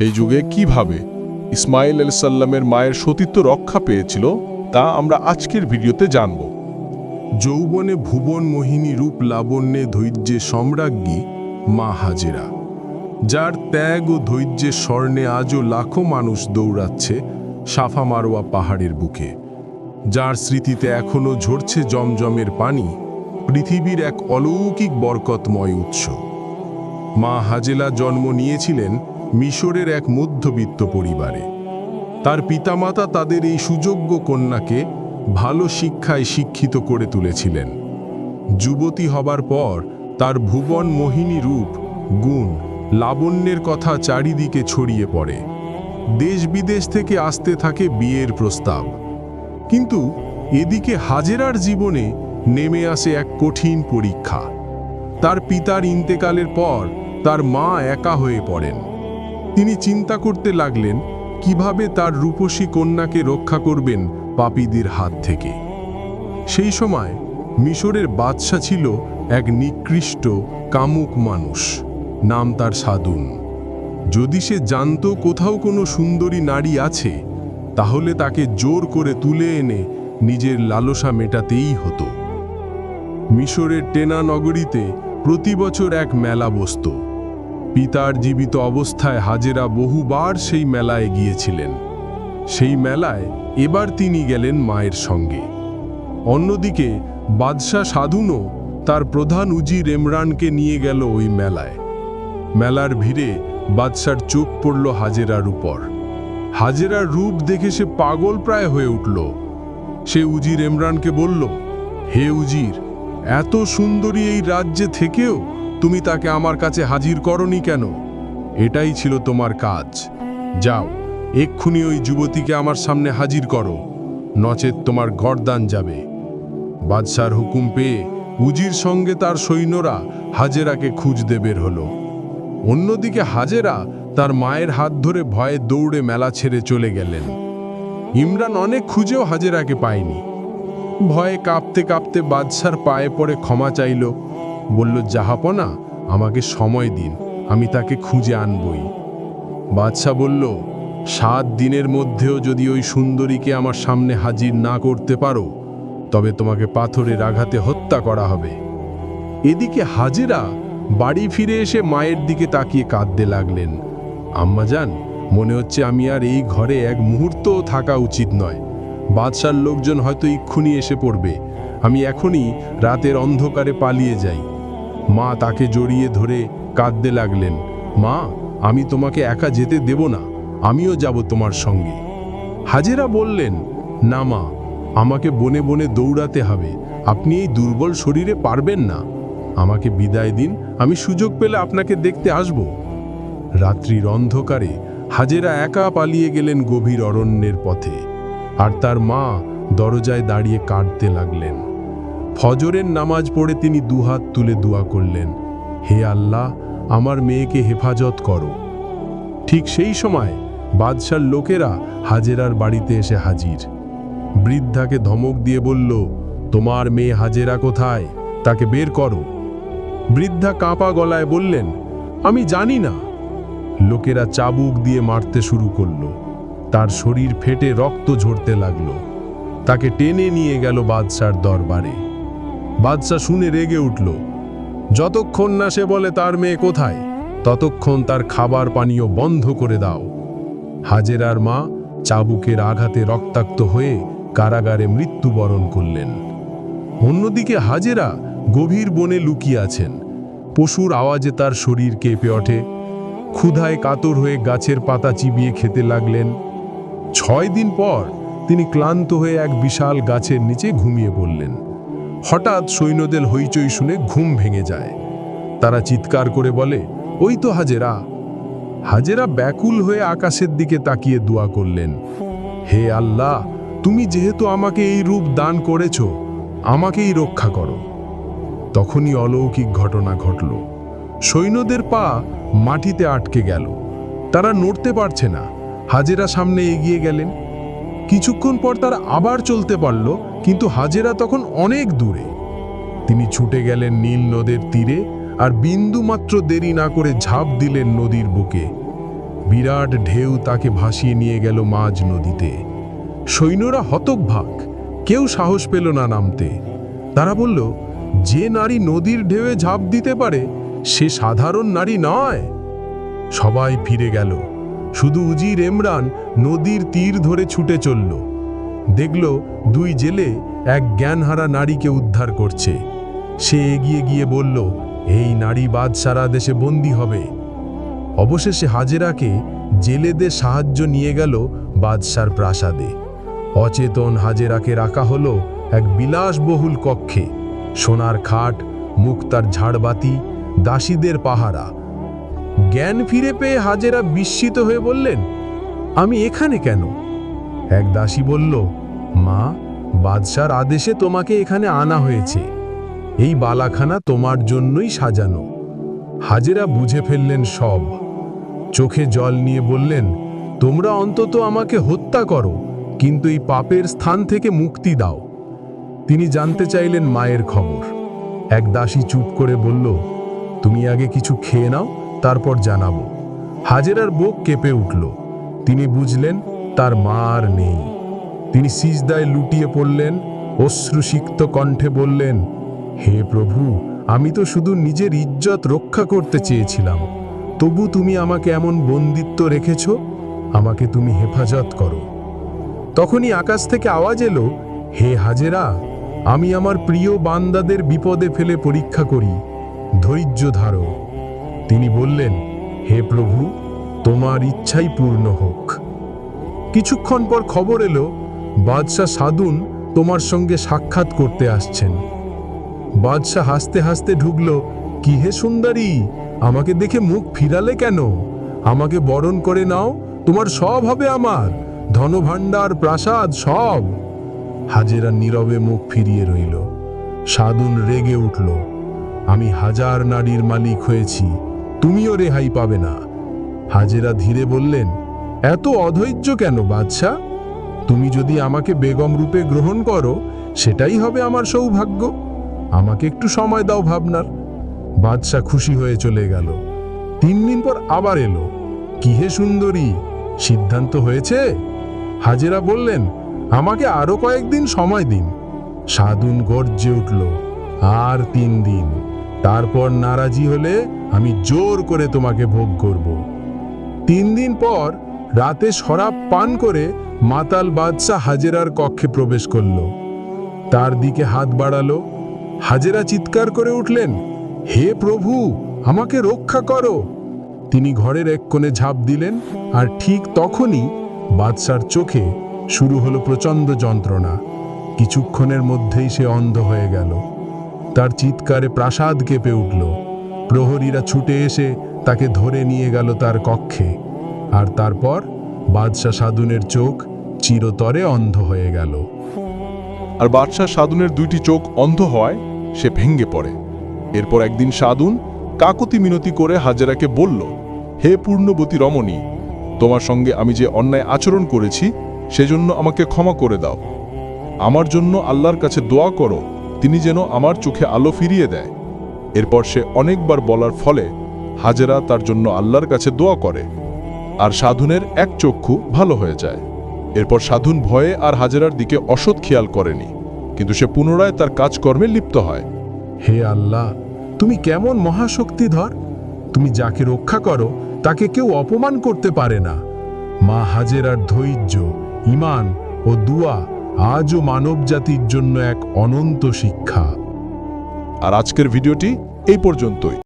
সেই যুগে কীভাবে ইসমাইল আল সাল্লামের মায়ের সতীত্ব রক্ষা পেয়েছিল, তা আমরা আজকের ভিডিওতে জানব। যৌবনে ভুবন মোহিনী রূপ লাবণ্যে ধৈর্যে সম্রাজ্ঞী মা হাজেরা, যার ত্যাগ ও ধৈর্যের স্বর্ণে আজও লাখো মানুষ দৌড়াচ্ছে সাফা মারোয়া পাহাড়ের বুকে, যার স্মৃতিতে এখনও ঝরছে জমজমের পানি, পৃথিবীর এক অলৌকিক বরকতময় উৎস। মা হাজেলা জন্ম নিয়েছিলেন মিশরের এক মধ্যবিত্ত পরিবারে। তার পিতামাতা তাদের এই সুযোগ্য কন্যাকে ভালো শিক্ষায় শিক্ষিত করে তুলেছিলেন। যুবতী হবার পর তার ভুবন মোহিনী রূপ, গুণ, লাবণ্যের কথা চারিদিকে ছড়িয়ে পড়ে। দেশ বিদেশ থেকে আসতে থাকে বিয়ের প্রস্তাব। কিন্তু এদিকে হাজেরার জীবনে নেমে আসে এক কঠিন পরীক্ষা। তার পিতার ইন্তেকালের পর তার মা একা হয়ে পড়েন। তিনি চিন্তা করতে লাগলেন, কীভাবে তার রূপসী কন্যাকে রক্ষা করবেন পাপীদের হাত থেকে। সেই সময় মিশরের বাদশা ছিল এক নিকৃষ্ট কামুক মানুষ, নাম তার সাদুন। যদি সে জানত কোথাও কোনো সুন্দরী নারী আছে, তাহলে তাকে জোর করে তুলে এনে নিজের লালসা মেটাতেই হতো। মিশরের টেনা নগরীতে প্রতি বছর এক মেলা বসত। পিতার জীবিত অবস্থায় হাজেরা বহুবার সেই মেলায় গিয়েছিলেন। সেই মেলায় এবার তিনি গেলেন মায়ের সঙ্গে। অন্যদিকে বাদশাহ সাধুনও তার প্রধান উজির ইমরানকে নিয়ে গেল ওই মেলায়। মেলার ভিড়ে বাদশার চোখ পড়ল হাজেরার উপর। হাজেরার রূপ দেখে সে পাগল প্রায় হয়ে উঠল। সে উজির ইমরানকে বলল, হে উজির, এত সুন্দরী এই রাজ্যে থেকেও তুমি তাকে আমার কাছে হাজির করনি কেন? এটাই ছিল তোমার কাজ। যাও, এক্ষুনি ওই যুবতীকে আমার সামনে হাজির করো, নচেত তোমার গরদান যাবে। বাদশার হুকুম পেয়ে উজির সঙ্গে তার সৈন্যরা হাজেরাকে খুঁজতে বের হলো। অন্যদিকে হাজেরা তার মায়ের হাত ধরে ভয়ে দৌড়ে মেলা ছেড়ে চলে গেলেন। ইমরান অনেক খুঁজেও হাজেরাকে পায়নি। ভয়ে কাঁপতে কাঁপতে বাদশার পায়ে পড়ে ক্ষমা চাইল বলল, জাহাপনা, আমাকে সময় দিন, আমি তাকে খুঁজে আনবই। বাদশাহ বলল, সাত দিনের মধ্যেও যদি ওই সুন্দরীকে আমার সামনে হাজির না করতে পারো, তবে তোমাকে পাথরের আঘাতে হত্যা করা হবে। এদিকে হাজেরা বাড়ি ফিরে এসে মায়ের দিকে তাকিয়ে কাঁদতে লাগলেন। আম্মাজান মনে হচ্ছে আমি আর এই ঘরে এক মুহূর্তও থাকা উচিত নয়। বাদশার লোকজন হয়তো ইক্ষুনি এসে পড়বে। আমি এখনই রাতের অন্ধকারে পালিয়ে যাই। মা তাকে জড়িয়ে ধরে কাঁদতে লাগলেন, মা, আমি তোমাকে একা যেতে দেব না, আমিও যাব তোমার সঙ্গে। হাজেরা বললেন, না মা, আমাকে বনে বনে দৌড়াতে হবে, আপনি এই দুর্বল শরীরে পারবেন না। আমাকে বিদায় দিন, আমি সুযোগ পেলে আপনাকে দেখতে আসব। রাত্রির অন্ধকারে হাজেরা একা পালিয়ে গেলেন গভীর অরণ্যের পথে, আর তার মা দরজায় দাঁড়িয়ে কাঁদতে লাগলেন। ফজরের নামাজ পড়ে তিনি দুহাত তুলে দোয়া করলেন, হে আল্লাহ, আমার মেয়েকে হেফাজত করো। ঠিক সেই সময় বাদশার লোকেরা হাজেরার বাড়িতে এসে হাজির। বৃদ্ধাকে ধমক দিয়ে বলল, তোমার মেয়ে হাজেরা কোথায়? তাকে বের করো। বৃদ্ধা কাঁপা গলায় বললেন, আমি জানি না। লোকেরা চাবুক দিয়ে মারতে শুরু করল। তার শরীর ফেটে রক্ত ঝরতে লাগল। তাকে টেনে নিয়ে গেল বাদশার দরবারে। বাদশাহ শুনে রেগে উঠল। যতক্ষণ না সে বলে তার মেয়ে কোথায়, ততক্ষণ তার খাবার পানীয় বন্ধ করে দাও। হাজেরার মা চাবুকের আঘাতে রক্তাক্ত হয়ে কারাগারে মৃত্যুবরণ করলেন। অন্যদিকে হাজেরা গভীর বনে লুকিয়ে আছেন। পশুর আওয়াজে তার শরীর কেঁপে ওঠে। ক্ষুধায় কাতর হয়ে গাছের পাতা চিবিয়ে খেতে লাগলেন। ছয় দিন পর তিনি ক্লান্ত হয়ে এক বিশাল গাছের নিচে ঘুমিয়ে পড়লেন। হঠাৎ সৈন্যদের হইচই শুনে ঘুম ভেঙে যায়। তারা চিৎকার করে বলে, ওই তো হাজেরা। হাজেরা ব্যাকুল হয়ে আকাশের দিকে তাকিয়ে দোয়া করলেন, হে আল্লাহ, তুমি যেহেতু আমাকে এই রূপ দান করেছ, আমাকেই রক্ষা করো। তখনই অলৌকিক ঘটনা ঘটল। সৈন্যদের পা মাটিতে আটকে গেল। তারা নড়তে পারছে না। হাজেরা সামনে এগিয়ে গেলেন। কিছুক্ষণ পর তারা আবার চলতে পারল কিন্তু হাজেরা তখন অনেক দূরে। তিনি ছুটে গেলেন নীল নদের তীরে আর বিন্দুমাত্র দেরি না করে ঝাঁপ দিলেন নদীর বুকে। বিরাট ঢেউ তাকে ভাসিয়ে নিয়ে গেল মাঝ নদীতে। সৈন্যরা হতকভাগ কেউ সাহস পেল না নামতে। তারা বলল, যে নারী নদীর ঢেউয়ে ঝাঁপ দিতে পারে, সে সাধারণ নারী নয়। সবাই ফিরে গেল। শুধু উজির এমরান নদীর তীর ধরে ছুটে চলল। দেখল দুই জেলে এক জ্ঞানহারা নারীকে উদ্ধার করছে। সে এগিয়ে গিয়ে বলল, এই নারী বাদ সারা দেশে বন্দী হবে। অবশেষে হাজেরাকে জেলেদের সাহায্য নিয়ে গেল বাদশার প্রাসাদে। অচেতন হাজেরাকে রাখা হলো এক বিলাসবহুল কক্ষে। সোনার খাট, মুক্তার ঝাড়বাতি, দাসীদের পাহারা। জ্ঞান ফিরে পেয়ে হাজেরা বিস্মিত হয়ে বললেন, আমি এখানে কেন? এক দাসী বলল, মা, বাদশার আদেশে তোমাকে এখানে আনা হয়েছে। এই বালাখানা তোমার জন্যই সাজানো। হাজেরা বুঝে ফেললেন সব। চোখে জল নিয়ে বললেন, তোমরা অন্তত আমাকে হত্যা করো, কিন্তু এই পাপের স্থান থেকে মুক্তি দাও। তিনি জানতে চাইলেন মায়ের খবর। এক দাসী চুপ করে বলল, তুমি আগে কিছু খেয়ে নাও, তারপর জানাব। হাজেরার বুক কেঁপে উঠল। তিনি বুঝলেন তার মা আর নেই। তিনি সিজদায় লুটিয়ে পড়লেন, অশ্রুসিক্ত কণ্ঠে বললেন, হে প্রভু, আমি তো শুধু নিজের ইজ্জত রক্ষা করতে চেয়েছিলাম। তবু তুমি আমাকে এমন বন্দিত্ব রেখেছ, আমাকে তুমি হেফাজত করো। তখনই আকাশ থেকে আওয়াজ এলো, হে হাজেরা, আমি আমার প্রিয় বান্দাদের বিপদে ফেলে পরীক্ষা করি, ধৈর্য ধারো। তিনি বললেন, হে প্রভু, তোমার ইচ্ছাই পূর্ণ হোক। কিছুক্ষণ পর খবর এলো, বাদশাহ সাদুন তোমার সঙ্গে সাক্ষাৎ করতে আসছেন। বাদশাহ হাসতে হাসতে ঢুকল কি হে সুন্দরী, আমাকে দেখে মুখ ফিরালে কেন? আমাকে বরণ করে নাও, তোমার সব হবে আমার, ধনভাণ্ডার, প্রাসাদ, সব। হাজেরা নীরবে মুখ ফিরিয়ে রইল। সাদুন রেগে উঠল, আমি হাজার নারীর মালিক হয়েছি, তুমিও রেহাই পাবে না। হাজেরা ধীরে বললেন এত অধৈর্য কেন, বাদশাহ? তুমি যদি আমাকে বেগম রূপে গ্রহণ করো, সেটাই হবে আমার সৌভাগ্য। আমাকে একটু সময় দাও ভাবনার। বাদশাহ খুশি হয়ে চলে গেল। তিন দিন পর আবার এলো। কি হে সুন্দরী, সিদ্ধান্ত হয়েছে? হাজেরা বললেন, আমাকে আরও কয়েকদিন সময় দিন। সাধুন গর্জে উঠল, আর তিন দিন। তারপর নারাজি হলে আমি জোর করে তোমাকে ভোগ করব। তিন দিন পর রাতে শরাব পান করে মাতাল বাদশাহ হাজেরার কক্ষে প্রবেশ করল। তার দিকে হাত বাড়ালো। হাজেরা চিৎকার করে উঠলেন, হে প্রভু, আমাকে রক্ষা করো। তিনি ঘরের এক কোণে ঝাঁপ দিলেন আর ঠিক তখনই বাদশার চোখে শুরু হলো প্রচণ্ড যন্ত্রণা। কিছুক্ষণের মধ্যেই সে অন্ধ হয়ে গেল। তার চিৎকারে প্রাসাদ কেঁপে উঠল। প্রহরীরা ছুটে এসে তাকে ধরে নিয়ে গেল তার কক্ষে। আর তারপর বাদশাহ সাধুনের চোখ চিরতরে অন্ধ হয়ে গেল। আর বাদশাহ সাধুনের দুইটি চোখ অন্ধ হওয়ায় সে ভেঙ্গে পড়ে। এরপর একদিন সাধুন কাকতি মিনতি করে হাজেরাকে বলল, হে পূর্ণবতী রমণী, তোমার সঙ্গে আমি যে অন্যায় আচরণ করেছি, সেজন্য আমাকে ক্ষমা করে দাও। আমার জন্য আল্লাহর কাছে দোয়া করো, তিনি যেন আমার চোখে আলো ফিরিয়ে দেয়। এরপর সে অনেকবার বলার ফলে হাজেরা তার জন্য আল্লাহর কাছে দোয়া করে। আর সাধুনের এক চক্ষু ভালো হয়ে যায়। এরপর সাধুন ভয়ে আর হাজেরার দিকে অসৎ খেয়াল করেনি কিন্তু সে পুনরায় তার কাজকর্মে লিপ্ত হয়। হে আল্লাহ তুমি কেমন মহাশক্তিধর? তুমি যাকে রক্ষা করো তাকে কেউ অপমান করতে পারে না। মা হাজেরার ধৈর্য ইমান ও দুয়া আজও মানবজাতির জন্য এক অনন্ত শিক্ষা। আর আজকের ভিডিওটি এই পর্যন্তই।